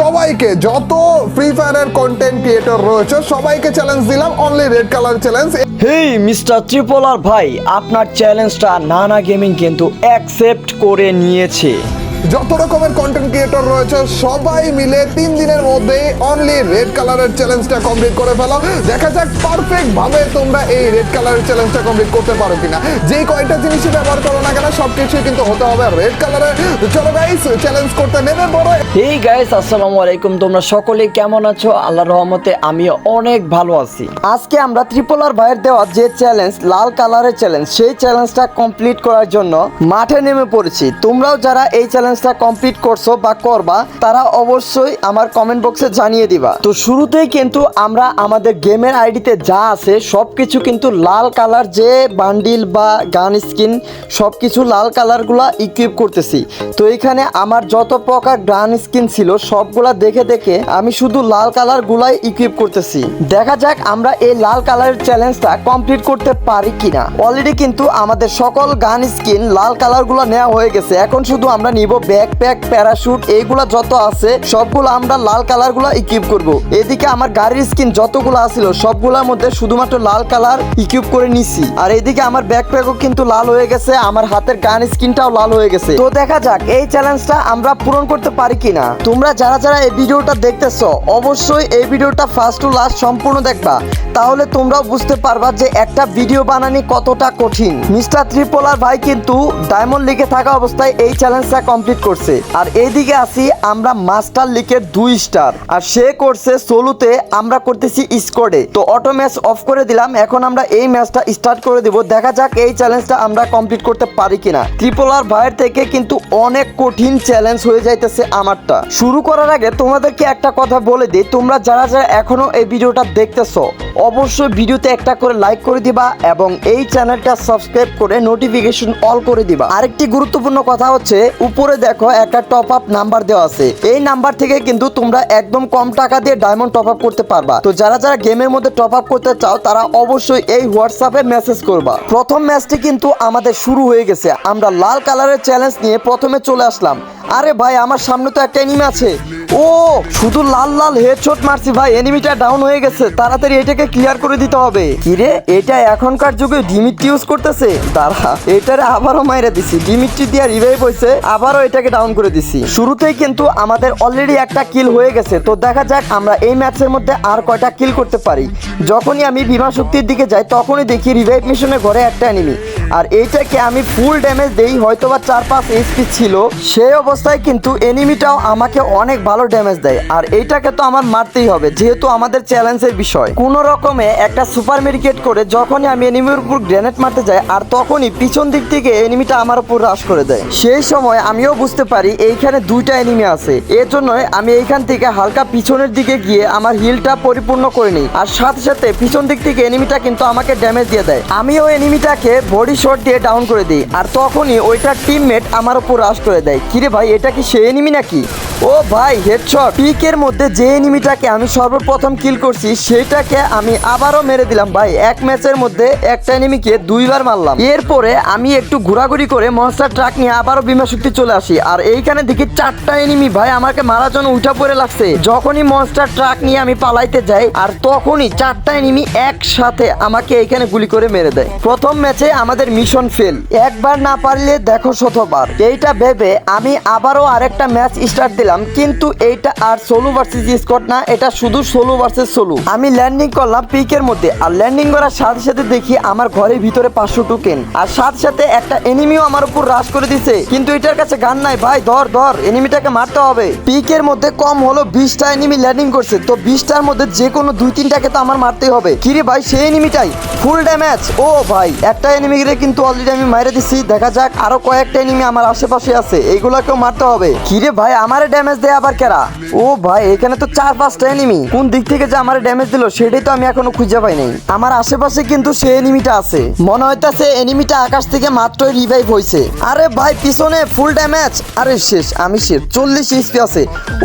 সবাইকে যত ফ্রি ফায়ারের কন্টেন্ট ক্রিয়েটর রয়েছে, সবাইকে চ্যালেঞ্জ দিলাম only red colour challenge hey mister ত্রিপোলার ভাই, আপনার চ্যালেঞ্জটা নানা গেমিং কিন্তু অ্যাকসেপ্ট করে নিয়েছে। যত রকমের কন্টেন্ট ক্রিয়েটর রয়েছে, সবাই মিলে তিন দিনের মধ্যে অনলি রেড কালারের চ্যালেঞ্জটা কমপ্লিট করে ফেলো। দেখা যাক পারফেক্ট ভাবে তোমরা এই রেড কালারের চ্যালেঞ্জটা কমপ্লিট করতে পারো কিনা। যেই কয়টা জিনিসই ব্যবহার করো না কেন সব কিছুই কিন্তু হতে হবে রেড কালারের চলো গাইস চ্যালেঞ্জ করতে নেমে পড়ো। হেই গাইস আসসালামু আলাইকুম। তোমরা সকলে কেমন আছো? আল্লাহর রহমতে আমি অনেক ভালো আছি। আজকে আমরা ত্রিপোলার ভাইয়ের দেওয়া যে চ্যালেঞ্জ লাল কালারের চ্যালেঞ্জ সেই চ্যালেঞ্জটা কমপ্লিট করার জন্য মাঠে নেমে পড়েছি। তোমরাও যারা এই চ্যালেঞ্জটা কমপ্লিট করছ বা করবা, তারা অবশ্যই আমার কমেন্ট বক্সে জানিয়ে দিবা। তো শুরুতেই কিন্তু আমরা আমাদের গেমের আইডিতে যা আছে সব কিছু কিন্তু লাল কালার যে বান্ডিল বা গান স্কিন সব কিছু লাল কালারগুলা ইকুইপ করতেছি। তো এখানে আমার যত প্রকার গান স্কিন ছিল, সবগুলা দেখে দেখে আমি শুধু লাল কালার গুলাই ইকুইপ করতেছি। দেখা যাক আমরা এই লাল কালারের চ্যালেঞ্জটা কমপ্লিট করতে পারি কিনা। অলরেডি কিন্তু আমাদের সকল গান স্কিন লাল কালারগুলো নেওয়া হয়ে গেছে। এখন শুধু আমরা নিব ব্যাকপ্যাক প্যারাশুট এইগুলা যত আছে, সবগুলো আমরা লাল কালারগুলো ইকুইপ করব। এদিকে আমার গাড়ির স্কিন যতগুলো আছিল, সবগুলোর মধ্যে শুধুমাত্র লাল কালার ইকুইপ করে নিছি। আর এদিকে আমার ব্যাকপ্যাকও কিন্তু লাল হয়ে গেছে, আমার হাতের গান স্কিনটাও লাল হয়ে গেছে। তো দেখা যাক, এই চ্যালেঞ্জটা আমরা পূরণ করতে পারি কিনা। তোমরা যারা যারা এই ভিডিওটা দেখতেছো, অবশ্যই এই ভিডিওটা ফার্স্ট টু লাস্ট সম্পূর্ণ দেখবা। তাহলে তোমরাও বুঝতে পারবা যে একটা ভিডিও বানানি কতটা কঠিন। মিস্টার ত্রিপোলার ভাই কিন্তু ডায়মন্ড লিগে থাকা অবস্থায় এই চ্যালেঞ্জটা কমপ্লিট করছে। আর এইদিকে আছি আমরা মাস্টার লিগের দুই স্টার আর সে করছে সোলুতে আমরা করতেছি স্কোয়াডে তো অটো ম্যাচ অফ করে দিলাম, এখন আমরা এই ম্যাচটা স্টার্ট করে দিব। দেখা যাক এই চ্যালেঞ্জটা আমরা কমপ্লিট করতে পারি কিনা। ত্রিপোলার ভাইয়ের থেকে কিন্তু অনেক কঠিন চ্যালেঞ্জ হয়ে যাইতেছে আমারটা। শুরু করার আগে তোমাদেরকে একটা কথা বলে দিই, তোমরা যারা যারা এখনও এই ভিডিওটা দেখতেছো, অবশ্যই ভিডিওতে একটা করে লাইক করে দিবা এবং এই চ্যানেলটা সাবস্ক্রাইব করে নোটিফিকেশন অল করে দিবা। আরেকটি গুরুত্বপূর্ণ কথা হচ্ছে, উপরে দেখো, একটা টপ আপ নাম্বার দেওয়া আছে। এই নাম্বার থেকে কিন্তু তোমরা একদম কম টাকা দিয়ে ডায়মন্ড টপ আপ করতে পারবা। তো যারা যারা গেমের মধ্যে টপ আপ করতে চাও, তারা অবশ্যই এই হোয়াটসঅ্যাপে মেসেজ করবা। প্রথম ম্যাচটি কিন্তু আমাদের শুরু হয়ে গেছে। আমরা লাল কালারের চ্যালেঞ্জ নিয়ে প্রথমে চলে আসলাম। আরে ভাই, আমার সামনে তো একটা এনিমি আছে। ও, শুধু লাল লাল হেডশট মারছি ভাই এনিমিটা ডাউন হয়ে গেছে, তাড়াতাড়ি এটাকে ক্লিয়ার করে দিতে হবে। কিরে এটা এখনকার যুগে ডিমিট ইউজ করতেছে? তারা এটারে আবারও মাইরে দিছি। ডিমিট্রি দিয়ে রিভাইভ হয়েছে, আবারও এটাকে ডাউন করে দিছি। শুরুতেই কিন্তু আমাদের অলরেডি একটা কিল হয়ে গেছে, তো দেখা যাক আমরা এই ম্যাচের মধ্যে আর কয়টা কিল করতে পারি। যখনই আমি বিমা শক্তির দিকে যাই, তখনই দেখি রিভাইভ মিশনের ঘরে একটা এনিমি আর এইটাকে আমি ফুল ড্যামেজ দেই, হয়তোবা চার পাঁচ এইচপি ছিল। সেই অবস্থায় কিন্তু এনিমিটাও আমাকে অনেক ভালো ড্যামেজ দেয়। আর এইটাকে তো আমার মারতেই হবে, যেহেতু আমাদের চ্যালেঞ্জের বিষয়। কোন রকমে একটা সুপার মেডিকেট করে যখনই আমি এনিমির উপর গ্রেনেড মারতে যাই, আর তখনই পিছন দিক থেকে এনিমিটা আমার উপর রাশ করে দেয়। সেই সময় আমিও বুঝতে পারি এইখানে দুইটা এনিমি আছে। এর জন্যই আমি এইখান থেকে হালকা পিছনের দিকে গিয়ে আমার হিলটা পরিপূর্ণ করে নিই। আর সাথে সাথে পিছন দিক থেকে এনিমিটা কিন্তু আমাকে ড্যামেজ দিয়ে দেয়। আমিও এনিমিটাকে বডি শট দিয়ে ডাউন করে দিই, আর তখনই ওইটার টিমমেট আমার উপর রাশ করে দেয়। কিরে ভাই, এটা কি সেই এনিমি নাকি? ও ভাই হেডশট পিকের মধ্যে যে এনিমিটাকে আমি সর্বপ্রথম কিল করছি, সেটাকে আমি আবারও মেরে দিলাম ভাই। এক ম্যাচের মধ্যে একটা এনিমিকে দুইবার মারলাম। এরপরে আমি একটু ঘোরাঘুরি করে মনস্টার ট্রাক নিয়ে আবারও বিমা শক্তি চলে আসি। আর এইখানে দেখি চারটা এনিমি ভাই আমাকে মারার জন্য উঠা পড়ে লাগছে। যখনই মনস্টার ট্রাক নিয়ে আমি পালাইতে যাই, আর তখনই চারটা এনিমি একসাথে আমাকে এইখানে গুলি করে মেরে দেয়। প্রথম ম্যাচে আমাদের মিশন ফেল একবার না পারলে দেখো শতবার। এইটা ভেবে আমি আবারও আরেকটা ম্যাচ স্টার্ট দিলাম, কিন্তু এইটা আর সোলো ভার্সেস স্কট না, এটা শুধু সোলো ভার্সেস সোলো। আমি ল্যান্ডিং করলাম পিকের মধ্যে, আর ল্যান্ডিং করার সাথে সাথে দেখি আমার ঘরের ভিতরে পাঁচশো টোকেন আর সাথে সাথে একটা এনিমিও আমার উপর রাশ করে দিছে। কিন্তু এটার কাছে গান নাই, ভাই, ধর ধর এনিমিটাকে মারতে হবে। পিকের মধ্যে কম হলো বিশটা এনিমি ল্যান্ডিং করছে, তো বিশটার মধ্যে যে কোনো দুই, তিনটাকে তো আমার মারতেই হবে। কিরে ভাই, সেই এনিমিটাই ফুল ড্যামেজ ও ভাই, একটা এনিমি রে কিন্তু অলরেডি আমি মাইরে দিচ্ছি দেখা যাক, আরও কয়েকটা এনিমি আমার আশেপাশে আছে এইগুলাকেও মারতে হবে। কিরে ভাই, আমারে ড্যামেজ দেয় আবার কেরা? ও ভাই, এখানে তো চার, পাঁচটা এনিমি কোন দিক থেকে যে আমার ড্যামেজ দিল, সেটাই তো আমি এখনও খুঁজে পাই নাই। আমার আশেপাশে কিন্তু সে এনিমিটা আছে। মনে হইতাছে এনিমিটা আকাশ থেকে মাত্রই রিভাইভ হয়েছে আরে ভাই, পিছনে ফুল ড্যামেজ আরে শেষ, আমি শেষ। চল্লিশ এইচপি আছে।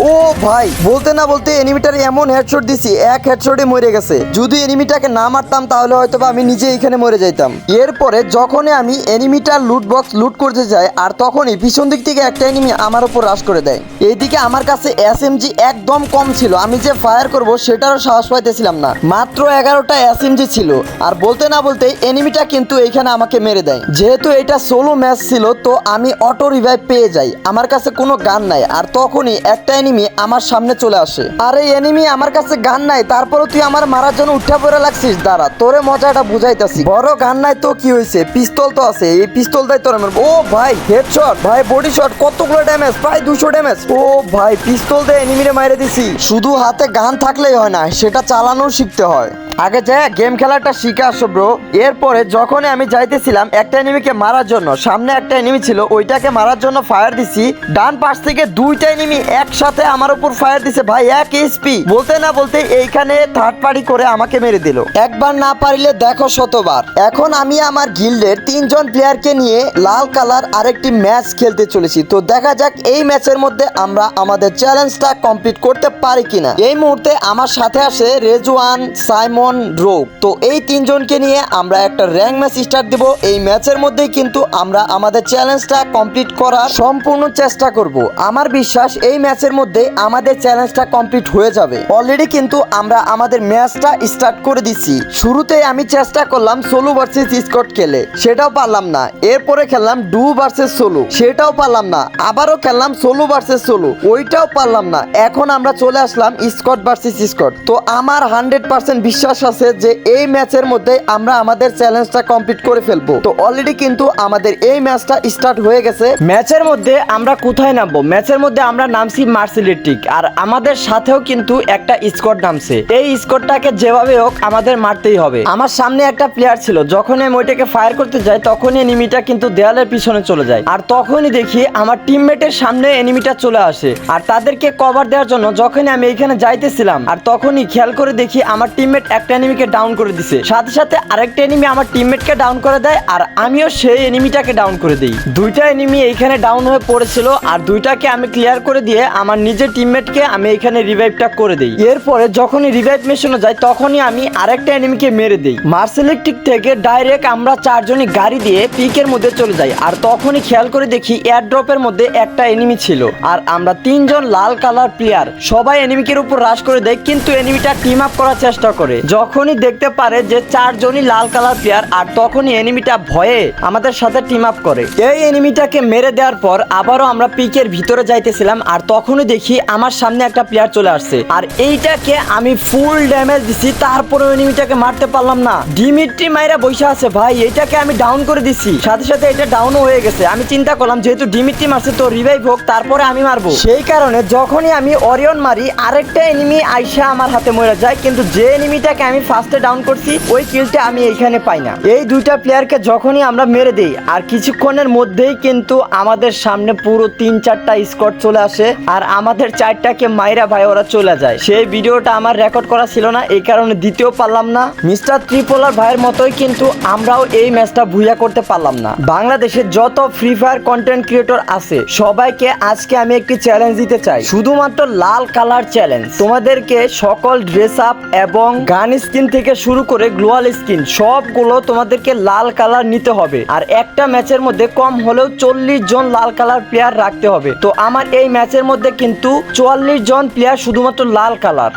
ও ভাই, বলতে না বলতে এনিমিটার এমন হেডশট দিছি, এক হেডশটে মরে গেছে। যদি এনিমিটাকে না মারতাম, তাহলে হয়তো আমি নিজে এখানে মরে যাইতাম। এরপরে যখনই আমি এনিমিটার লুট বক্স লুট করতে যাই, আর তখনই পিছন দিক থেকে একটা এনিমি আমার উপর রাশ করে দেয়। এইদিকে আমার কাছে এসএমজি একদম কম ছিল। আমি যে ফায়ার করব সেটারও সাহস পাইতেছিলাম না। মাত্র এগারোটা এসএমজি ছিল। আর বলতে না বলতে এনিমিটা কিন্তু এইখানে আমাকে মেরে দেয়। যেহেতু এটা সোলো ম্যাচ ছিল, তো আমি অটো রিভাইভ পেয়ে যাই। আমার কাছে কোনো গান নাই। আর তখনই একটা এনিমি আমার সামনে চলে আসে। আর এই এনিমি আমার কাছে গান নাই তারপরে তুই আমার মারার জন্য উঠা পড়ে লাগছিস। দাঁড়া, তোরে মজাটা বুঝাইতাছি। বড় গান নাই তো কি হয়েছে পিস্তল তো আছে। এই পিস্তল দাই তোর ও ভাই হেড শট ভাই বডি শট কতগুলো ড্যামেজ প্রায় দুশো ড্যামেজ ও ভাই পিস্তল দিয়ে এনিমিরে মাইরে দিছি। শুধু হাতে গান থাকলেই হয় না সেটা চালানো শিখতে হয়। আগে যে গেম খেলাটা শিখে আসো ব্রো এরপরে যখনই আমি যাইতেছিলাম, একটা এনিমিকে মারার জন্য, সামনে একটা এনিমি ছিল, ওইটাকে মারার জন্য ফায়ার দিছি। ডান পাশ থেকে দুইটা এনিমি একসাথে আমার উপর ফায়ার দিছে, ভাই, এক এইচপি বলতে না বলতে এইখানে থার্ড পার্টি করে আমাকে মেরে দিল। একবার না পারিলে দেখো শতবার। এখন আমি আমার গিল্ডের তিনজন প্লেয়ারকে নিয়ে লাল কালার আরেকটি ম্যাচ খেলতে চলেছি। তো দেখা যাক এই ম্যাচের মধ্যে আমরা আমাদের চ্যালেঞ্জটা কমপ্লিট করতে পারি কিনা। এই মুহূর্তে আমার সাথে আসে রেজওয়ান সাইমন রোগ। তো এই তিনজনকে নিয়ে আমরা একটা র্যাঙ্ক ম্যাচ স্টার্ট দিব। এই ম্যাচের মধ্যেই কিন্তু আমরা আমাদের চ্যালেঞ্জটা কমপ্লিট করার সম্পূর্ণ চেষ্টা করব। আমার বিশ্বাস এই ম্যাচের মধ্যে আমাদের চ্যালেঞ্জটা কমপ্লিট হয়ে যাবে। অলরেডি কিন্তু আমরা আমাদের ম্যাচটা স্টার্ট করে দিচ্ছি। শুরুতেই আমি চেষ্টা করলাম সোলো ভার্সেস স্কট খেলে। সেটাও পারলাম না। এরপরে খেললাম ডু ভার্সেস সোলো। সেটাও পারলাম না। আবারও খেললাম সোলো ভার্সেস সোলো। ওইটাও পারলাম না। এখন আমরা চলে আসলাম স্কট ভার্সেস স্কট। তো আমার হান্ড্রেড পার্সেন্ট বিশ্বাস আছে যে এই ম্যাচের মধ্যে আমরা আমাদের চ্যালেঞ্জটা কমপ্লিট করে ফেলব। তো অলরেডি কিন্তু আমাদের এই ম্যাচটা স্টার্ট হয়ে গেছে। ম্যাচের মধ্যে আমরা কোথায় নামবো? ম্যাচের মধ্যে আমরা নামছি মার্সিলেটিক, আর আমাদের সাথেও কিন্তু একটা স্কট নামছে। এই স্কটটাকে যেভাবে হোক আমাদের মারতেই হবে। আমার সামনে একটা প্লেয়ার ছিল, যখন আমি ওইটাকে ফায়ার করতে যাই, তখনই এনিমিটা কিন্তু দেয়ালের পিছনে চলে যায়। আর তখনই দেখি আমার টিমমেটের সামনে এনিমিটা চলে আসে, আর তাদেরকে কভার দেওয়ার জন্য যখনই আমি এখানে যাইতেছিলাম, আর তখনই খেয়াল করে দেখি আমার টিমমেট একটা এনিমিকে ডাউন করে দিছে। সাথে সাথে আরেকটা এনিমি আমার টিমমেটকে ডাউন করে দেয় আর আমিও সেই এনিমিটাকে ডাউন করে দিই। দুইটা এনিমি এইখানে ডাউন হয়ে পড়েছিল আর দুইটাকে আমি ক্লিয়ার করে দিয়ে আমার নিজের টিমমেটকে আমি এখানে রিভাইভটা করে দিই। এরপরে যখনই রিভাইভ মিশনে যাই তখনই আমি আরেকটা এনিমিকে মেরে দিই। মার্সেলেকটিক থেকে ডাইরেক্ট আমরা চারজনই গাড়ি দিয়ে পিকের মধ্যে চলে যাই আর তখনই খেয়াল করে দেখি এয়ার ড্রপের মধ্যে একটা এনিমি ছিল আর আমরা তিনজন লাল কালার প্লেয়ার সবাই এনিমিকের উপর রাশ করে দেয়, কিন্তু এনিমিটা টিম আপ করার চেষ্টা করে। যখনই দেখতে পারে যে চারজনই লাল কালার প্লেয়ার আর তখনই এনিমিটা ভয়ে আমাদের সাথে টিম আপ করে। এই এনিমিটাকে মেরে দেওয়ার পর আবারও আমরা পিকের ভিতরে যাইতেছিলাম, আর তখনই দেখি আমার সামনে একটা প্লেয়ার চলে আসছে। আর এইটাকে আমি ফুল ড্যামেজ দিছি তারপরে এনিমিটাকে মারতে পারলাম না। ডিমিট্রি মাইরা বসে আছে ভাই, এটাকে আমি ডাউন করে দিছি। সাথে সাথে এটা ডাউনও হয়ে গেছে। আমি চিন্তা করলাম, যেহেতু ডিমিট্রি মারছে, তো রিভাইভ হোক, তারপরে আমি মারবো। সেই কারণে যখনই আমি অরিয়ন মারি, আরেকটা এনিমি আইসা আমার হাতে মরে যায়, কিন্তু যে এনিমিটাকে আমি ফার্স্টে ডাউন করছি, ওই কিলটা আমি এইখানে পাই না। এই দুইটা প্লেয়ারকে যখনই আমরা মেরে দিই, আর কিছুক্ষণের মধ্যেই কিন্তু আমাদের সামনে পুরো তিন চারটা স্কট চলে আসে, আর আমাদের চারটাকে মাইরা ভাই ওরা চলে যায়। সেই ভিডিওটা আমার রেকর্ড করা ছিল না, এই কারণে দিতেও পারলাম না। মিস্টার ত্রিপোলার ভাইয়ের মতোই কিন্তু আমরাও এই ম্যাচটা ভুইয়া করতে পারলাম না। বাংলাদেশের যত ফ্রি ফায়ার কন্টেন্ট ক্রিয়েটর আছে, সবাইকে আজকে আমি একটি চ্যালেঞ্জ দিতে চাই। শুধুমাত্র লাল কালার চ্যালেঞ্জ তোমাদেরকে সকল ড্রেস আপ এবং গান স্কিন থেকে শুরু করে গ্লোয়াল স্কিন, সবগুলো তোমাদেরকে লাল কালার নিতে হবে। আর একটা ম্যাচের মধ্যে কম হলেও চল্লিশ জন লাল কালার প্লেয়ার রাখতে হবে। তো আমার এই ম্যাচের মধ্যে কিন্তু চুয়াল্লিশ জন প্লেয়ার শুধুমাত্র লাল কালার।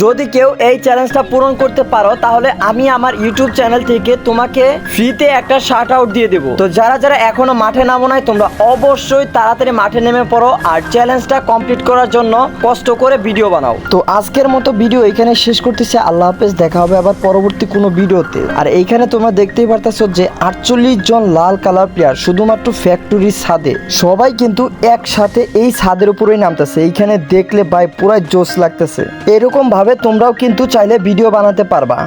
যদি কেউ এই চ্যালেঞ্জটা পূরণ করতে পারো, তাহলে আমি আমার ইউটিউব চ্যানেল থেকে তোমাকে ফ্রিতে একটা শার্ট আউট দিয়ে দেবো। তো যারা যারা এখনও মাঠে নামো নাই, তোমরা অবশ্যই তাড়াতাড়ি মাঠে নেমে পড়ো আর চ্যালেঞ্জটা কমপ্লিট করার জন্য কষ্ট করে ভিডিও বানাও। তো আজকের মতো ভিডিও এখানে শেষ করতেছি। আল্লাহ হাফেজ, দেখা হবে আবার পরবর্তী কোনো ভিডিওতে আর এইখানে তোমরা দেখতেই পারতেছো যে আটচল্লিশ জন লাল কালার প্লেয়ার শুধুমাত্র ফ্যাক্টরির ছাদে। সবাই কিন্তু একসাথে এই ছাদের উপরেই নামতেছে। এইখানে দেখলে ভাই পুরাই জোশ লাগতেছে। এরকম ভাবে তোমরাও কিন্তু চাইলে ভিডিও বানাতে পারবা।